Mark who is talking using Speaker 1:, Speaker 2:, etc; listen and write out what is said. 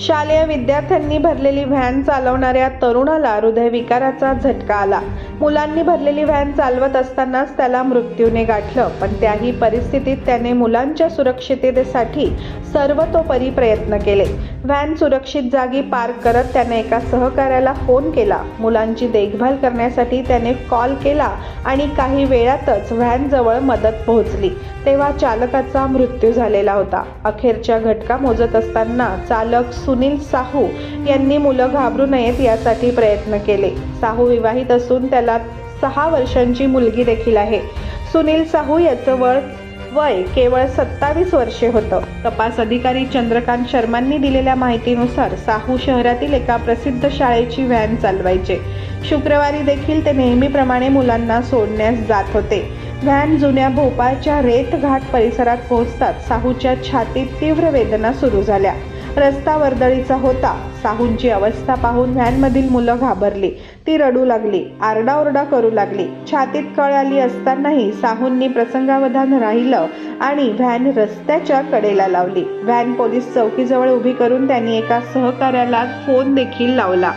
Speaker 1: शालेय विद्यार्थ्यांनी भरलेली व्हॅन चालवणाऱ्या तरुणाला हृदयविकाराचा झटका आला. मुलांनी भरलेली व्हॅन चालवत असतानाच त्याला मृत्यूने गाठलं पण त्याही परिस्थितीत त्याने मुलांच्या सुरक्षिततेसाठी सर्वतोपरी प्रयत्न केले. व्हॅन सुरक्षित जागी पार्क करत त्याने एका सहकार्याला फोन केला. मुलांची देखभाल करण्यासाठी त्याने कॉल केला आणि काही वेळातच व्हॅनजवळ मदत पोहोचली. तेव्हा चालकाचा मृत्यू झालेला होता. अखेरच्या घटका मोजत असताना चालक सुनील साहू यांनी मुलं घाबरू नयेत यासाठी प्रयत्न केले. साहू विवाहित असून त्याला सहा वर्षांची मुलगी देखील आहे. सुनील साहू याचं वळ वय केवळ सत्तावीस वर्षे होतं. तपास अधिकारी चंद्रकांत शर्मांनी दिलेल्या माहितीनुसार साहू शहरातील एका प्रसिद्ध शाळेची व्हॅन चालवायचे. शुक्रवारी देखील ते नेहमीप्रमाणे मुलांना सोडण्यास जात होते. व्हॅन जुन्या भोपाळच्या रेत घाट परिसरात पोहोचताच साहूच्या छातीत तीव्र वेदना सुरू झाल्या. रस्ता वर्दळीचा होता. साहूंची अवस्था पाहून व्हॅनमधील मुलं घाबरली. ती रडू लागली. आरडाओरडा करू लागली. छातीत कळ आली असतानाही साहूंनी प्रसंगावधान राहिलं आणि व्हॅन रस्त्याच्या कडेला लावली. व्हॅन पोलीस चौकीजवळ उभी करून त्यांनी एका सहकार्याला फोन देखील लावला.